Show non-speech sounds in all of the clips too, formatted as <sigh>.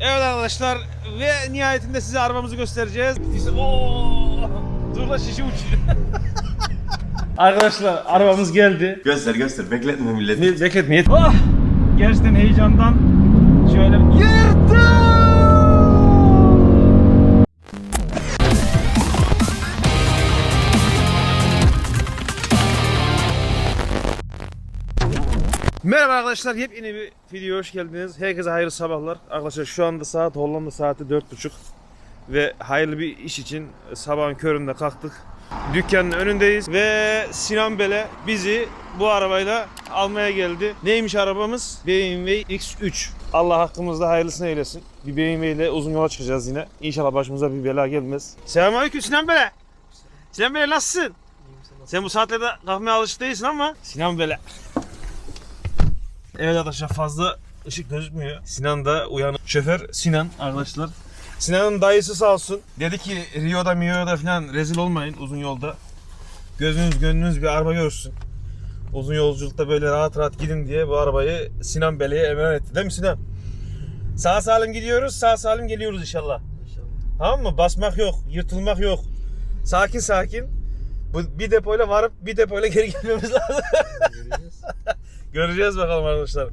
Evet arkadaşlar ve nihayetinde size arabamızı göstereceğiz. Oo! Dur la şişe uçuyor. <laughs> arkadaşlar arabamız geldi. Göster göster bekletme milleti. Bekletmeyin. Oh! Gerçekten heyecandan Merhaba arkadaşlar, yepyeni bir videoya hoş geldiniz. Herkese hayırlı sabahlar. Arkadaşlar şu anda saat Hollanda saati 4.30 ve hayırlı bir iş için sabahın köründe kalktık. Dükkanın önündeyiz ve Sinan Bele bizi bu arabayla almaya geldi. Neymiş arabamız? BMW X3. Allah hakkımızda hayırlısını eylesin. Bir BMW ile uzun yola çıkacağız yine. İnşallah başımıza bir bela gelmez. Selamünaleyküm Sinan Bele. Sinan Bele nasılsın? Sen bu saatlerde kalkmaya alışık değilsin ama Sinan Bele. Evet arkadaşlar fazla ışık gözükmüyor. Sinan da uyanık. Şoför Sinan arkadaşlar. Sinan'ın dayısı sağ olsun. Dedi ki Rio'da Mio'da falan rezil olmayın uzun yolda. Gözünüz gönlünüz bir araba görsün. Uzun yolculukta böyle rahat rahat gidin diye bu arabayı Sinan Bey'e emanet etti. Değil mi Sinan? Sağ salim gidiyoruz, sağ salim geliyoruz inşallah. Tamam mı? Basmak yok, yırtılmak yok. Sakin sakin. Bu bir depoyla varıp bir depoyla geri gelmemiz lazım. Göreceğiz bakalım arkadaşlar.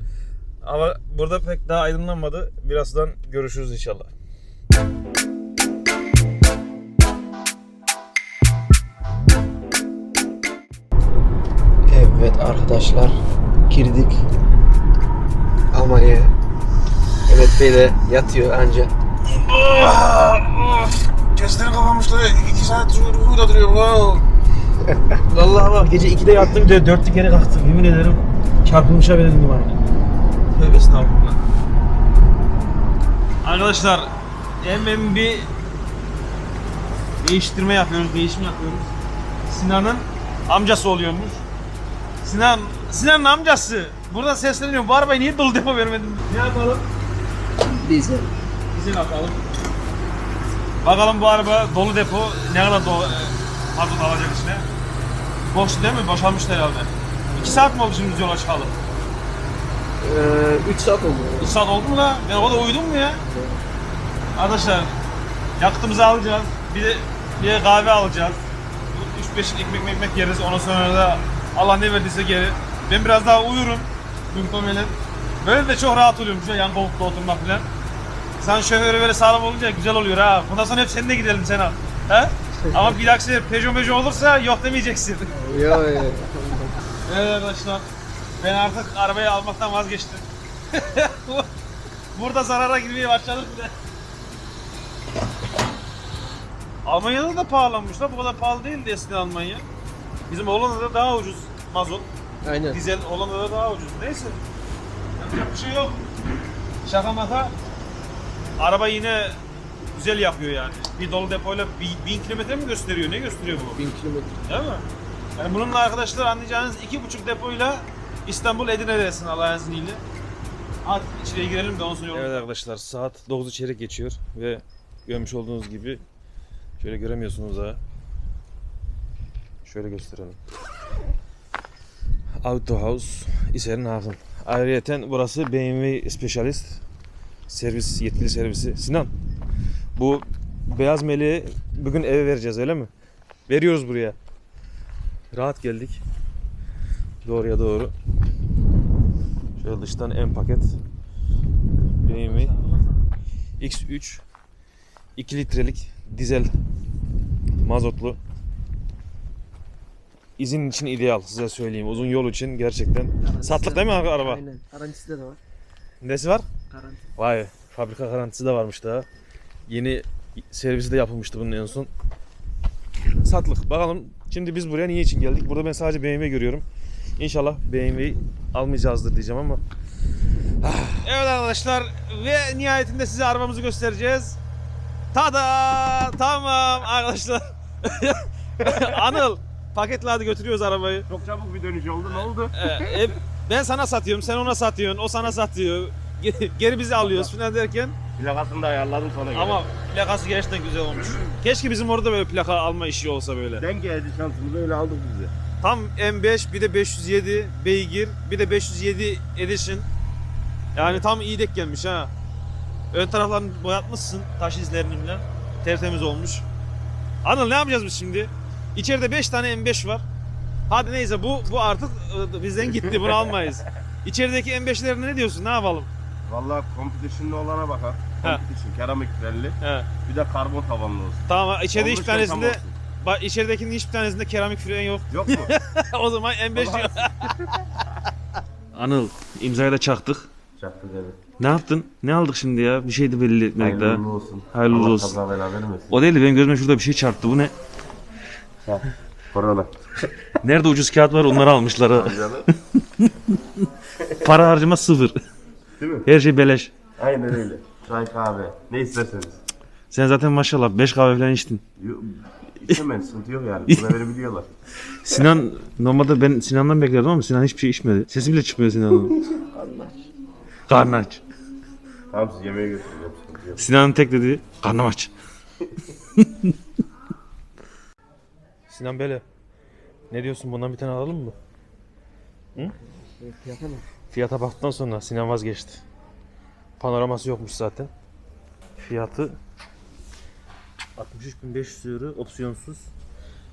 Ama burada pek daha aydınlanmadı. Birazdan görüşürüz inşallah. Evet arkadaşlar girdik Almanya'ya. Evet Bey de yatıyor anca. Gözlerim kapanmıştı. İki saat uyuda duruyorum. <laughs> Vallahi bak gece 2'de yattım de 4'lü kere kalktım. Yemin ederim çarpılmışa benzedim var. Tövbe estağfurullah. Arkadaşlar hemen bir değiştirme yapıyoruz, değişim yapıyoruz. Sinan'ın amcası oluyormuş. Sinan, Sinan'ın amcası. Burada sesleniyorum. Bu arabayı niye dolu depo vermedin? Ne yapalım? Dizel. Dizel atalım. Bakalım bu araba dolu depo ne kadar dolu mazot alacak içine. Boş değil mi? Boşalmışlar herhalde. 2 saat mi oldu şimdi biz yola çıkalım? 3 saat oldu. 3 saat oldu mu la? Ben o kadar uyudum mu ya? Arkadaşlar yakıtımızı alacağız. Bir de bir de kahve alacağız. 3-5 ekmek ekmek yeriz. Ondan sonra da Allah ne verdiyse geri. Ben biraz daha uyurum. Muhtemelen. Böyle de çok rahat oluyorum. Şöyle yan koltukta oturmak falan. Sen şoförü böyle sağlam olunca güzel oluyor ha. Bundan sonra hep seninle gidelim sen al. He? <laughs> Ama bir dahaki sefer Peugeot Peugeot olursa yok demeyeceksin. Ya ya. Evet arkadaşlar. Ben artık arabayı almaktan vazgeçtim. <laughs> Burada zarara girmeye başladık bile. Almanya'da da pahalanmış da bu kadar pahalı değildi eskiden Almanya. Bizim Hollanda'da daha ucuz mazot. Aynen. Dizel Hollanda'da daha ucuz. Neyse. Yapacak bir şey yok. Şaka maka. Araba yine güzel yapıyor yani. Bir dolu depoyla bir, bin kilometre mi gösteriyor? Ne gösteriyor bu? 1000 kilometre. Değil mi? Yani bununla arkadaşlar anlayacağınız iki buçuk depoyla İstanbul Edirne'desin Allah'ın izniyle. Hadi içeriye girelim de ondan sonra Evet arkadaşlar saat 9'u çeyrek geçiyor ve görmüş olduğunuz gibi şöyle göremiyorsunuz ha. Şöyle gösterelim. Auto House İsernhagen. Ayrıca burası BMW Specialist servis yetkili servisi. Sinan bu beyaz meleği bugün eve vereceğiz öyle mi? Veriyoruz buraya. Rahat geldik. Doğruya doğru. Şöyle dıştan en paket. BMW X3 2 litrelik dizel mazotlu. İzin için ideal size söyleyeyim. Uzun yol için gerçekten. Satlık değil mi araba? Aynen. Garantisi de var. Nesi var? Garanti. Vay fabrika garantisi de varmış daha. Yeni servisi de yapılmıştı bunun en son. Satlık. Bakalım şimdi biz buraya niye için geldik? Burada ben sadece BMW görüyorum. İnşallah BMW'yi almayacağızdır diyeceğim ama. Evet arkadaşlar ve nihayetinde size arabamızı göstereceğiz. Tada! Tamam arkadaşlar. <laughs> Anıl paketle hadi götürüyoruz arabayı. Çok çabuk bir dönüş oldu ne oldu? Ee, e, ben sana satıyorum, sen ona satıyorsun, o sana satıyor. Geri, geri bizi alıyoruz falan derken Plakasını da ayarladım sonra ama plakası gerçekten güzel olmuş. Keşke bizim orada böyle plaka alma işi olsa böyle. Denk geldi şansımız öyle aldık bizi. Tam M5 bir de 507 beygir bir de 507 Edition. Yani tam iyi denk gelmiş ha. Ön taraflarını boyatmışsın taş izlerini bile. Tertemiz olmuş. Anıl ne yapacağız biz şimdi? İçeride 5 tane M5 var. Hadi neyse bu bu artık e, bizden gitti bunu almayız. <laughs> İçerideki M5'lerine ne diyorsun? Ne yapalım? Vallahi competition'lı olana bakar. Competition, keramik belli. He. Bir de karbon tavanlı olsun. Tamam içeride Olmuş hiçbir şey tam tanesinde olsun. bak içeridekinin hiçbir tanesinde keramik fren yok. Yok mu? <laughs> o zaman M5 yok. <laughs> Anıl imzayı da çaktık. Çaktı evet. Ne yaptın? Ne aldık şimdi ya? Bir şeydi belli etmedik daha. Hayırlı olsun. Hayırlı Allah olsun. kaza bela vermesin. O değil de benim gözüme şurada bir şey çarptı. Bu ne? Korona. <laughs> Nerede ucuz kağıt var onları almışlar. ha. Canım. Para harcama sıfır. Değil mi? Her şey beleş. Aynen öyle. Çay kahve. Ne isterseniz. Sen zaten maşallah 5 kahve falan içtin. Yo- İçemem sıkıntı yok yani. Buna <laughs> beni biliyorlar. Sinan normalde ben Sinan'dan beklerdim ama Sinan hiçbir şey içmedi. Sesi bile çıkmıyor Sinan'ın. <laughs> Karnı aç. Tamam siz yemeğe götürün. Sıkıntı yok. Sinan'ın tek dediği karnım aç. <laughs> Sinan böyle. Ne diyorsun bundan bir tane alalım mı? Fiyata mı? Fiyata baktıktan sonra Sinan vazgeçti. Panoraması yokmuş zaten. Fiyatı 63.500 euro opsiyonsuz.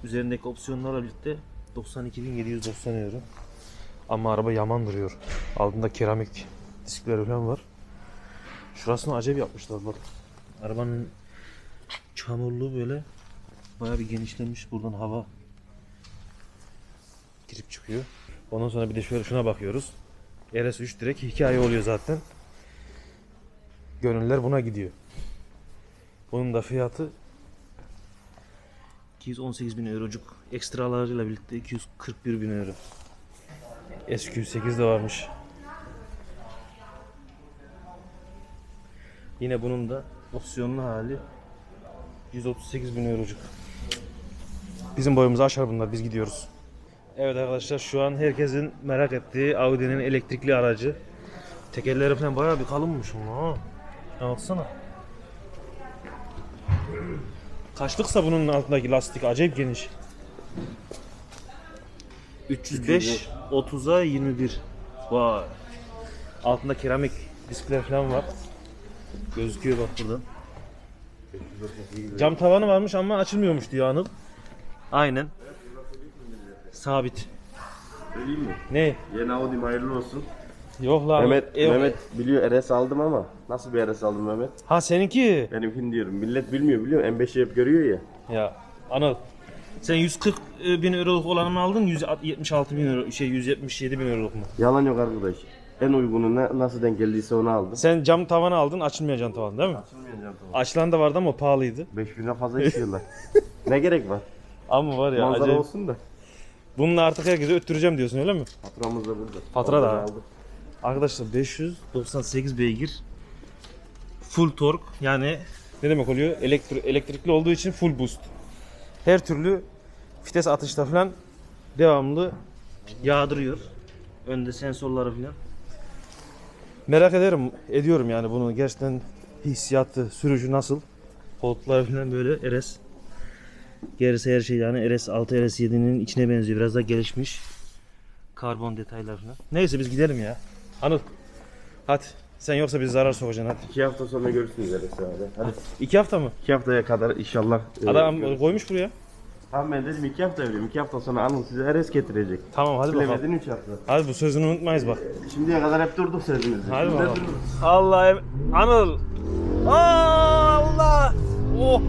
Üzerindeki opsiyonlarla birlikte 92.790 euro. Ama araba yaman duruyor. Altında keramik diskler falan var. Şurasını acayip yapmışlar bak. Arabanın çamurluğu böyle baya bir genişlemiş. Buradan hava girip çıkıyor. Ondan sonra bir de şöyle şuna bakıyoruz. RS3 direkt hikaye oluyor zaten. Gönüller buna gidiyor. Bunun da fiyatı 218 bin eurocuk. Ekstralarıyla birlikte 241 bin euro. SQ8 de varmış. Yine bunun da opsiyonlu hali 138 bin eurocuk. Bizim boyumuzu aşar bunlar biz gidiyoruz. Evet arkadaşlar şu an herkesin merak ettiği Audi'nin elektrikli aracı. Tekerleri falan bayağı bir kalınmış ama ha. Ya baksana. Kaçlıksa bunun altındaki lastik acayip geniş. 305 30'a 21. Vay. Altında keramik diskler falan var. Gözüküyor bak buradan. Cam tavanı varmış ama açılmıyormuş diyor Anıl. Aynen. Sabit. Söyleyeyim mi? Ne? Yeni Audi'm hayırlı olsun. Yok lan. Mehmet, E- Mehmet biliyor RS aldım ama nasıl bir RS aldım Mehmet? Ha seninki. Benimkini diyorum. Millet bilmiyor biliyor. M5'i hep görüyor ya. Ya Anıl. Sen 140 bin euroluk olanı mı aldın? 176 bin euro, şey 177 bin euroluk mu? Yalan yok arkadaş. En uygunu ne, nasıl denk geldiyse onu aldım. Sen cam tavanı aldın, açılmayan tavan değil mi? Açılmayacağım tamam. Açılan da vardı ama pahalıydı. 5000'e fazla istiyorlar. ne gerek var? <laughs> Ama var ya Manzara acayip. olsun da. Bununla artık herkese öttüreceğim diyorsun öyle mi? Faturamız da burada. Fatura da. Aldık. Arkadaşlar 598 beygir. Full tork yani ne demek oluyor? Elektri- elektrikli olduğu için full boost. Her türlü vites atışta falan devamlı yağdırıyor. Önde sensörleri falan. Merak ederim, ediyorum yani bunu gerçekten hissiyatı, sürücü nasıl? Koltuklar falan böyle RS. Gerisi her şey yani RS6, RS7'nin içine benziyor. Biraz daha gelişmiş. Karbon detaylar falan. Neyse biz gidelim ya. Anıl. Hadi. Sen yoksa biz zarar sokacaksın hadi. İki hafta sonra görürsünüz RS abi. Hadi. İki hafta mı? İki haftaya kadar inşallah. e, Adam görürüz. koymuş buraya. Tamam ben dedim iki hafta vereyim. İki hafta sonra Anıl size RS getirecek. Tamam hadi bakalım. Bilemedin üç hafta. Hadi bu sözünü unutmayız bak. Şimdiye kadar hep durduk sözümüzde. Hadi Şimdi de bakalım. dururuz. Allah em- Anıl. Allah. Oh.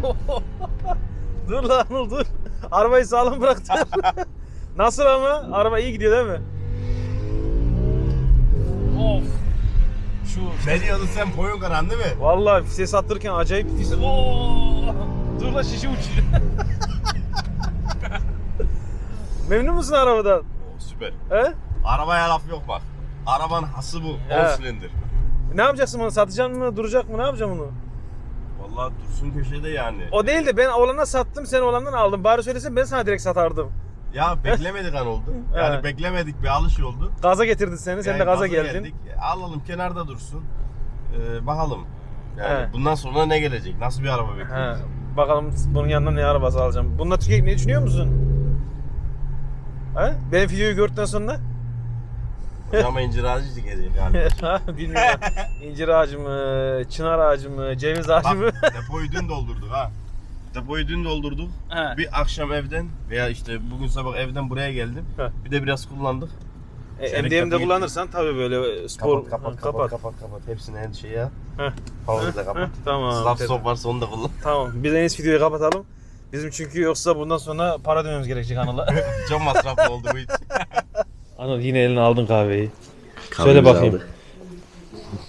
dur lan Anıl dur. Arabayı sağlam bıraktın. <laughs> Nasıl ama? Araba iyi gidiyor değil mi? Of. Şu Ne diyordun sen boyun karan değil mi? Vallahi ses attırırken acayip. Oo! <laughs> Dur la şişe uçuyor. <laughs> Memnun musun arabadan? Süper. He? Arabaya laf yok bak. Arabanın hası bu. He. 10 silindir. Ne yapacaksın bunu? Satacaksın mı? Duracak mı? Ne yapacaksın bunu? Vallahi dursun köşede yani. O değil de ben olana sattım, sen olandan aldın. Bari söylesen ben sana direkt satardım. Ya beklemedik an oldu. Yani He. beklemedik bir alış oldu. Gaza getirdi seni, sen Yani de gaza gaza geldin. geldik. Alalım kenarda dursun. Ee, bakalım. Yani He. bundan sonra ne gelecek? Nasıl bir araba He. bekliyoruz? Bakalım bunun yanına ne arabası alacağım. Bununla Türkiye'ye gitmeyi düşünüyor musun? He? Benim videoyu gördükten sonra Ama incir ağacı dikecek galiba. <laughs> Bilmiyorum. İncir ağacı mı, çınar ağacı mı, ceviz ağacı mı? Bak depoyu dün doldurduk ha. <laughs> Depoyu dün doldurduk. He. Bir akşam evden veya işte bugün sabah evden buraya geldim. Heh. Bir de biraz kullandık. E, Senin MDM'de kullanırsan tabii böyle spor Kapat kapat Ha, kapat kapat kapat. Hepsini en şey ya. Heh. Heh, kapat. <laughs> Tamam. Slap stop varsa onu da kullan. <laughs> Tamam. Biz en iyisi videoyu kapatalım. Bizim çünkü yoksa bundan sonra para ödememiz gerekecek Anıl'a. <laughs> Çok masraflı oldu bu iş. Anıl yine eline aldın kahveyi. Söyle bakayım.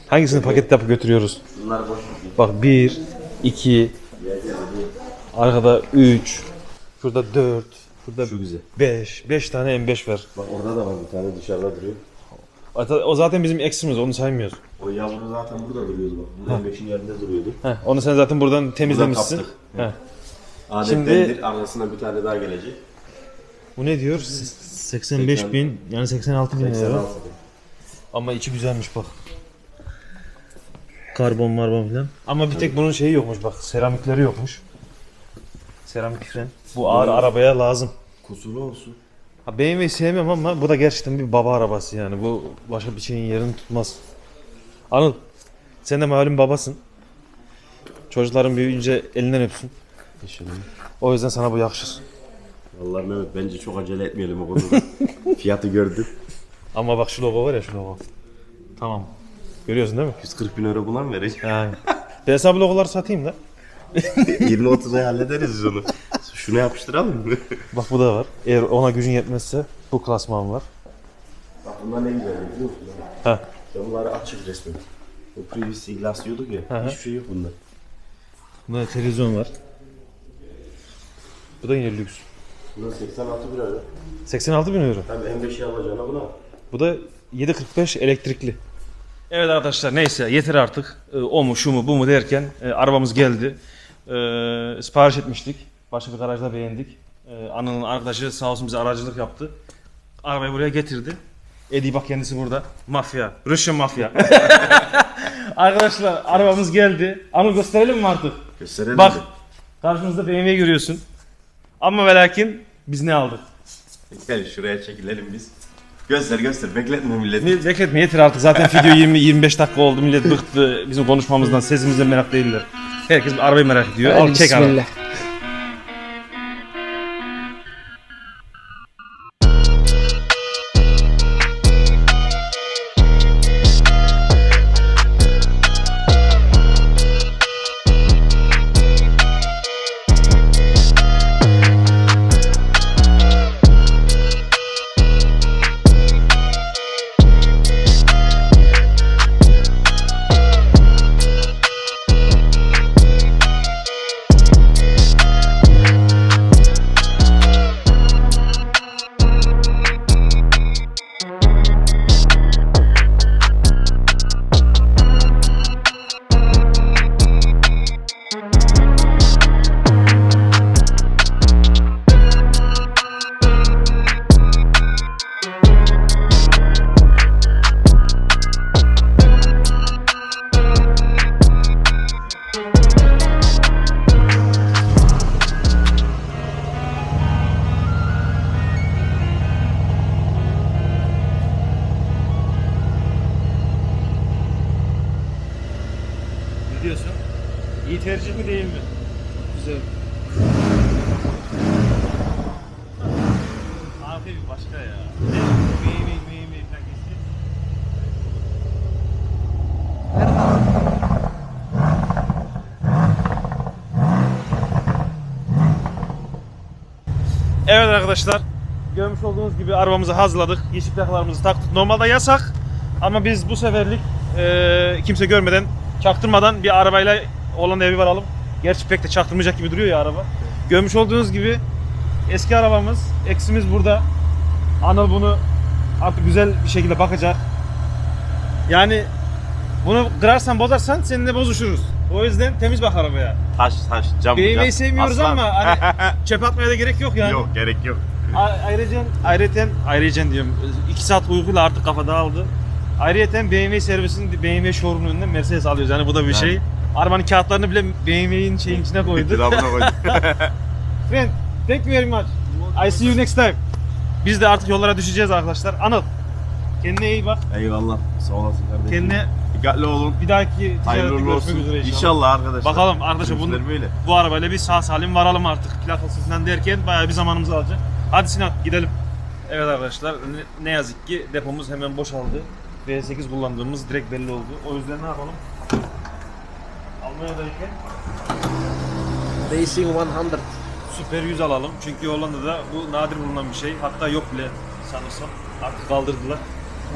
Hangisini paket yapıp götürüyoruz? Bunlar boş. Bak 1, 2, arkada 3, şurada 4, şurada Şu güzel. 5. 5 tane M5 ver. Bak orada da var bir tane dışarıda duruyor. O zaten bizim eksimiz onu saymıyoruz. O yavru zaten burada duruyordu bak. Buradan beşin yerinde duruyordu. Heh, onu sen zaten buradan temizlemişsin. kaptık. Heh. Adettendir Şimdi- arasına bir tane daha gelecek. Bu ne diyor? 85 bin yani 86 bin lira. 86. Ama içi güzelmiş bak. Karbon marbon filan. Ama bir tek bunun şeyi yokmuş bak seramikleri yokmuş. Seramik fren. Bu ağır arabaya lazım. Kusuru olsun. Ha BMW'yi sevmem ama bu da gerçekten bir baba arabası yani. Bu başka bir şeyin yerini tutmaz. Anıl sen de malum babasın. Çocukların büyüyünce elinden öpsün. İnşallah. O yüzden sana bu yakışır. Vallahi Mehmet bence çok acele etmeyelim o konuda. <laughs> Fiyatı gördüm. Ama bak şu logo var ya şu logo. Tamam. Görüyorsun değil mi? 140 bin euro buna mı vereceğim? Yani. Ben sana bu logoları satayım da. 20-30'a hallederiz biz onu. Şunu yapıştıralım mı? Bak bu da var. Eğer ona gücün yetmezse bu klasman var. Bak bunlar ne güzel biliyor musun? Ha. Camları açık resmen. O privacy glass diyorduk ya. Hı hı. Hiçbir şey yok bunda. Bunda televizyon var. Bu da yine lüks. Bunda 86 bin euro. 86 bin euro. Hem M5'i alacağına buna. Bu da 745 elektrikli. Evet arkadaşlar neyse yeter artık. Ee, o mu şu mu bu mu derken e, arabamız geldi. Ee, sipariş etmiştik. Başka bir garajda beğendik. Ee, Anıl'ın arkadaşı sağ olsun bize aracılık yaptı. Arabayı buraya getirdi. Edi bak kendisi burada. Mafya. Russian mafya. <laughs> arkadaşlar arabamız geldi. Anıl gösterelim mi artık? Gösterelim Bak mi? karşımızda BMW görüyorsun. Ama ve lakin biz ne aldık? Gel şuraya çekilelim biz. Göster göster bekletme milleti. Bekletme yeter artık. Zaten video 20-25 dakika oldu. Millet bıktı bizim konuşmamızdan. Sesimizden merak değiller. Herkes arabayı merak ediyor. Al çek bismillah. Evet arkadaşlar. Görmüş olduğunuz gibi arabamızı hazırladık. Yeşil plakalarımızı taktık. Normalde yasak ama biz bu seferlik e, kimse görmeden, çaktırmadan bir arabayla olan evi varalım. Gerçi pek de çaktırmayacak gibi duruyor ya araba. Görmüş olduğunuz gibi eski arabamız, eksimiz burada. Anıl bunu artık güzel bir şekilde bakacak. Yani bunu kırarsan bozarsan seninle bozuşuruz. O yüzden temiz bak arabaya. Taş taş cam BMW'yi cam. sevmiyoruz Aslan. ama hani <laughs> çöp atmaya da gerek yok yani. Yok gerek yok. A- Ayrıca ayrıca ayrıca diyorum 2 saat uykuyla artık kafa dağıldı. Ayrıca BMW servisinin BMW showroom'un önünden Mercedes alıyoruz. Yani bu da bir şey. Arabanın kağıtlarını bile BMW'nin şeyin <laughs> içine koyduk. Trabzon'a koyduk. <laughs> Friend, thank you very much. I see you next time. Biz de artık yollara düşeceğiz arkadaşlar. Anıl, Kendine iyi bak. Eyvallah. Sağ olasın kardeşim. Kendine Dikkatli olun. bir dahaki ticarette Hayırlı görüşmek olsun. üzere inşallah. İnşallah arkadaşlar. Bakalım arkadaşlar bunu, İşler böyle. bu arabayla bir sağ salim varalım artık plakası falan derken bayağı bir zamanımızı alacak. Hadi Sinan gidelim. Evet arkadaşlar ne, ne yazık ki depomuz hemen boşaldı. V8 kullandığımız direkt belli oldu. O yüzden ne yapalım? Almanya'dayken Racing 100. Super 100 alalım. Çünkü Hollanda'da bu nadir bulunan bir şey. Hatta yok bile sanırsam. Artık kaldırdılar.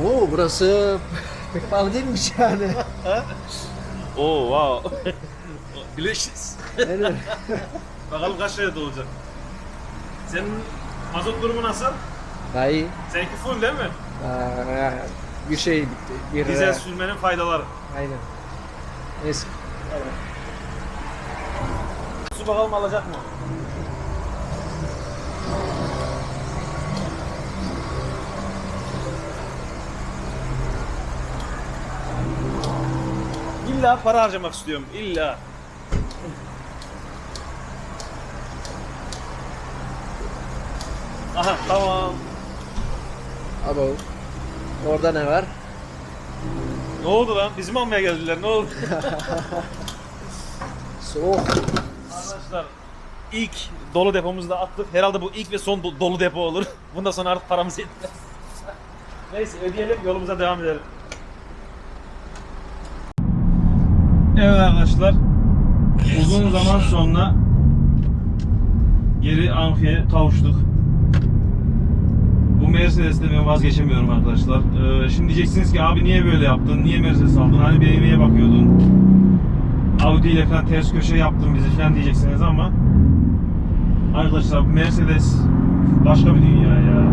Oo burası pek pahalı değilmiş yani. Oo wow. Delicious. Bakalım kaç liraya olacak. Senin mazot durumu nasıl? Daha iyi. Seninki full değil mi? Aa, bir şey bitti. Bir, Dizel sürmenin faydaları. Aynen. Neyse. Su bakalım alacak mı? İlla para harcamak istiyorum. İlla. Aha tamam. Abo. Orada ne var? Ne oldu lan? Bizim almaya geldiler. Ne oldu? <laughs> Soğuk. Arkadaşlar ilk dolu depomuzu da attık. Herhalde bu ilk ve son do- dolu depo olur. <laughs> Bundan sonra artık paramız yetmez. Neyse ödeyelim yolumuza devam edelim. Evet arkadaşlar. Uzun zaman sonra geri amfiye kavuştuk. Bu Mercedes'te ben vazgeçemiyorum arkadaşlar. Ee, şimdi diyeceksiniz ki abi niye böyle yaptın? Niye Mercedes aldın? Hani BMW'ye bakıyordun. Audi ile falan ters köşe yaptın bizi falan diyeceksiniz ama arkadaşlar Mercedes başka bir dünya ya.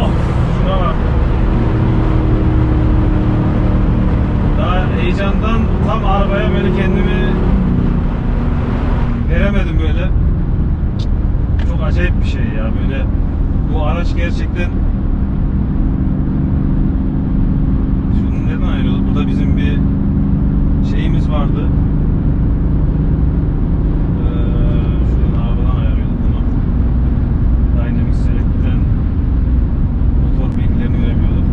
Oh, şuna bak. Daha heyecandan tam arabaya böyle kendimi veremedim böyle. Çok acayip bir şey ya böyle. Bu araç gerçekten Şunu neden ayrıldı? Burada bizim bir şeyimiz vardı. Ee, şuradan arabadan ayarlıyorduk bunu. Dynamic Select'ten motor bilgilerini veremiyorduk.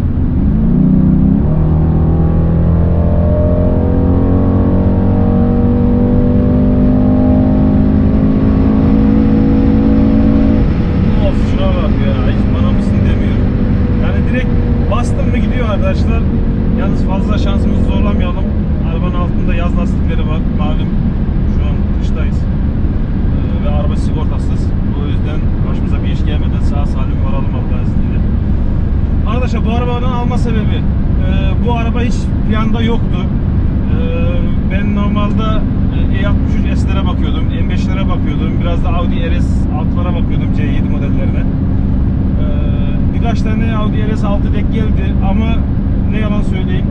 Of şuna bak ya hiç bana mısın demiyor. Yani direkt bastım mı gidiyor arkadaşlar. Yalnız fazla şansımızı zorlamayalım. Arabanın altında yaz lastikleri var. Malum şu an kıştayız. Ee, ve araba sigortasız. O yüzden başımıza bir iş gelmeden sağ salim varalım Allah'ın izniyle. Arkadaşlar bu arabadan alma sebebi e, bu araba hiç planda yoktu. E, ben normalde e, E63 S'lere bakıyordum, M5'lere bakıyordum, biraz da Audi RS 6'lara bakıyordum C7 modellerine. E, birkaç tane Audi RS6 denk geldi ama ne yalan söyleyeyim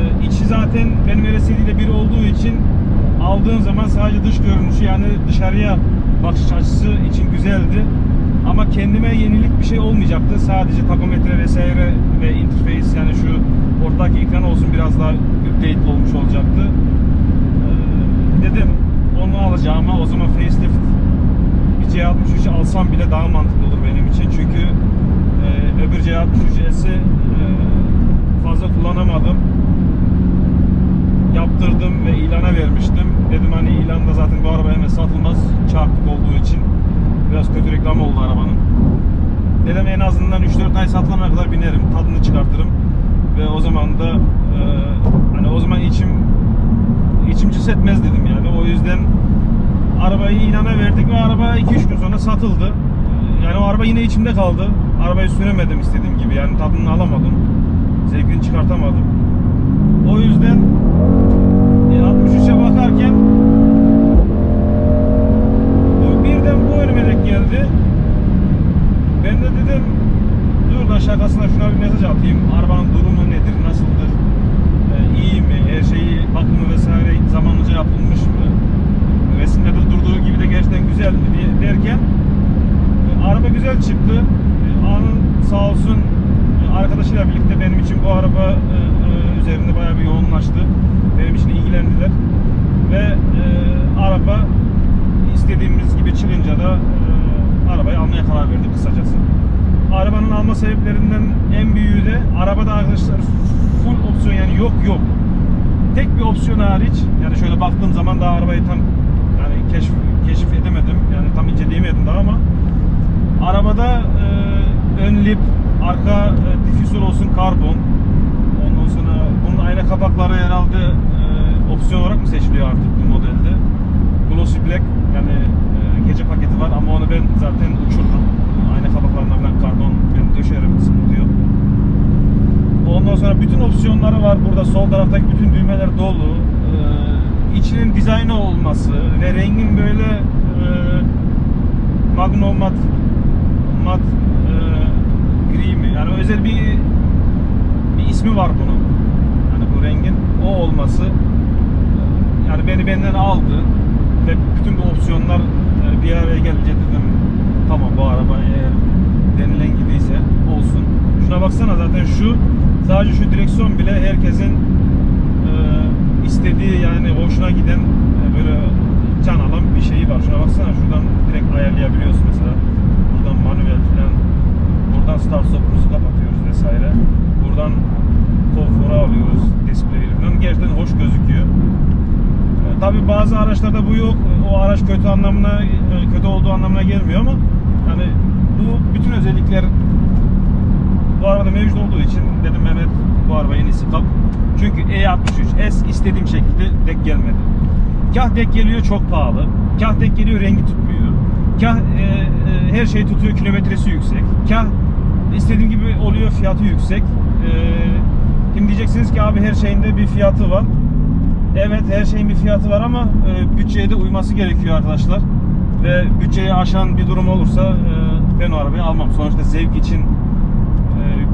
e, içi zaten benim RS7 ile bir olduğu için aldığım zaman sadece dış görünüşü yani dışarıya bakış açısı için güzeldi. Ama kendime yenilik bir şey olmayacaktı. Sadece takometre vesaire ve interface yani şu ortadaki ekran olsun biraz daha update olmuş olacaktı. Ee, dedim onu alacağıma o zaman facelift bir C63 alsam bile daha mantıklı olur benim için. Çünkü e, öbür C63S'i e, fazla kullanamadım yaptırdım ve ilana vermiştim. Dedim hani ilanda zaten bu araba hemen satılmaz çarpık olduğu için. Biraz kötü reklam oldu arabanın. Dedim en azından 3-4 ay satılana kadar binerim, tadını çıkartırım. Ve o zaman da e, hani o zaman içim içim cız etmez dedim yani. O yüzden arabayı ilana verdik ve araba 2-3 gün sonra satıldı. Yani o araba yine içimde kaldı. Arabayı süremedim istediğim gibi yani tadını alamadım. Zevkini çıkartamadım. O yüzden e, 63'e bakarken birden bu önüme denk geldi. Ben de dedim dur da şakasına şuna bir mesaj atayım. Arabanın durumu nedir, nasıldır, e, iyi mi, her şeyi bakımı vesaire zamanlıca yapılmış mı, resimde de durduğu gibi de gerçekten güzel mi diye derken e, araba güzel çıktı. E, Anın sağ olsun e, arkadaşıyla birlikte benim için bu araba e, e, üzerinde bayağı bir yoğunlaştı. Benim için ilgilendiler. Ve e, araba istediğimiz gibi çıkınca da e, arabayı almaya karar verdik kısacası. Arabanın alma sebeplerinden en büyüğü de arabada arkadaşlar full opsiyon yani yok yok. Tek bir opsiyon hariç yani şöyle baktığım zaman daha arabayı tam yani keşif, keşif edemedim. Yani tam inceleyemedim daha ama arabada e, ön lip, arka e, difüzör olsun karbon. Ondan sonra bunun ayna kapakları herhalde e, opsiyon olarak mı seçiliyor artık bu modelde? Glossy Black yani e, gece paketi var ama onu ben zaten uçurdum. Ayna kapaklarına falan karbon ben döşerim sıkıntı yok. Ondan sonra bütün opsiyonları var burada. Sol taraftaki bütün düğmeler dolu. Ee, içinin dizaynı olması ve rengin böyle e, magno mat mat e, gri mi? Yani özel bir bir ismi var bunun. Yani bu rengin o olması yani beni benden aldı ve bütün bu opsiyonlar e, bir araya gelince dedim tamam bu araba eğer denilen gibiyse olsun. Şuna baksana zaten şu sadece şu direksiyon bile herkesin e, istediği yani hoşuna giden e, böyle can alan bir şeyi var. Şuna baksana şuradan direkt ayarlayabiliyorsun mesela. Buradan manuel falan. Buradan start stop'umuzu kapatıyoruz vesaire. Buradan konfora alıyoruz display'i falan. Gerçekten hoş gözüküyor. E, Tabii bazı araçlarda bu yok. O araç kötü anlamına e, kötü olduğu anlamına gelmiyor ama yani bu bütün özellikler bu arabada mevcut olduğu için dedim Mehmet bu araba en iyisi kap. Çünkü E63 S istediğim şekilde dek gelmedi. Kah dek geliyor çok pahalı. Kah dek geliyor rengi tutmuyor. Kah e, e, her şey tutuyor kilometresi yüksek. Kah istediğim gibi oluyor fiyatı yüksek. E, şimdi diyeceksiniz ki abi her şeyinde bir fiyatı var. Evet her şeyin bir fiyatı var ama e, bütçeye de uyması gerekiyor arkadaşlar. Ve bütçeyi aşan bir durum olursa e, ben o arabayı almam. Sonuçta zevk için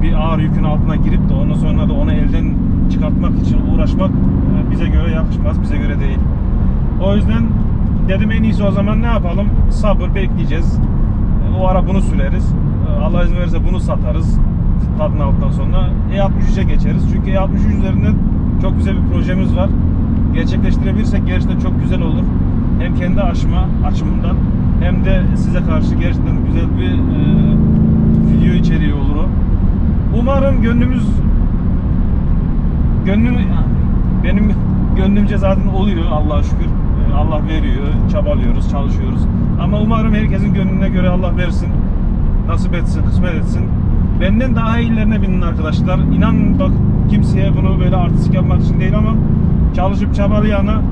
bir ağır yükün altına girip de ondan sonra da onu elden çıkartmak için uğraşmak e, bize göre yakışmaz, bize göre değil. O yüzden dedim en iyisi o zaman ne yapalım? Sabır bekleyeceğiz. E, O ara bunu süreriz. E, Allah izin verirse bunu satarız. Tadını aldıktan sonra E63'e geçeriz. Çünkü E63 üzerinde çok güzel bir projemiz var. Gerçekleştirebilirsek gerçekten çok güzel olur. Hem kendi aşma açımından hem de size karşı gerçekten güzel bir e, video içeriği olur o. Umarım gönlümüz gönlüm benim gönlümce zaten oluyor Allah'a şükür. Ee, Allah veriyor, çabalıyoruz, çalışıyoruz. Ama umarım herkesin gönlüne göre Allah versin. Nasip etsin, kısmet etsin. Benden daha iyilerine binin arkadaşlar. İnan bak kimseye bunu böyle artistik yapmak için değil ama çalışıp çabalayana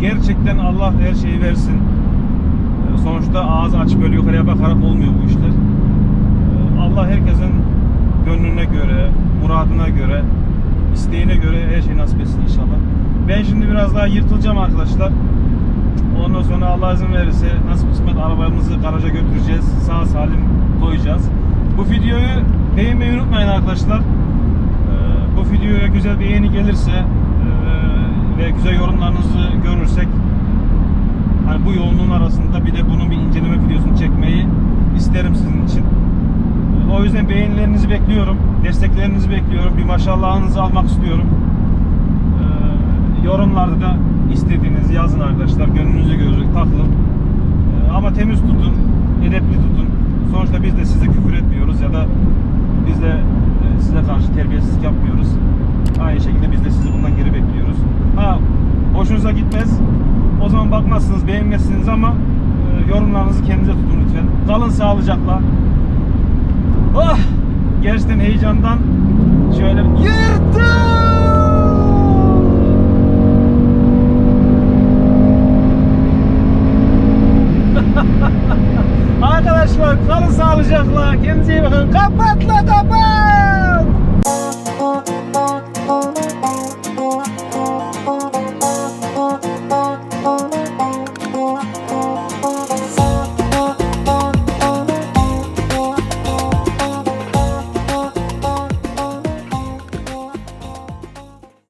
gerçekten Allah her şeyi versin. Ee, Sonuçta ağız açıp böyle yukarıya bakarak olmuyor bu işler. Ee, Allah herkesin gönlüne göre, muradına göre, isteğine göre her şey nasip etsin inşallah. Ben şimdi biraz daha yırtılacağım arkadaşlar. Ondan sonra Allah izin verirse nasip kısmet arabamızı garaja götüreceğiz. Sağ salim koyacağız. Bu videoyu beğenmeyi unutmayın arkadaşlar. Ee, bu videoya güzel bir beğeni gelirse ee, ve güzel yorumlarınızı görürsek hani bu yoğunluğun arasında bir de bunun bir inceleme videosunu çekmeyi isterim sizin için. O yüzden beğenilerinizi bekliyorum. Desteklerinizi bekliyorum. Bir maşallahınızı almak istiyorum. Ee, yorumlarda da istediğiniz yazın arkadaşlar. Gönlünüze göre takılın. Ee, ama temiz tutun. Edepli tutun. Sonuçta biz de size küfür etmiyoruz ya da biz de e, size karşı terbiyesizlik yapmıyoruz. Aynı şekilde biz de sizi bundan geri bekliyoruz. Ha hoşunuza gitmez. O zaman bakmazsınız, beğenmezsiniz ama e, yorumlarınızı kendinize tutun lütfen. Kalın sağlıcakla. Oh! Gerçekten heyecandan şöyle yırttım. <laughs> Arkadaşlar kalın sağlıcakla. Kendinize iyi bakın. Kapat.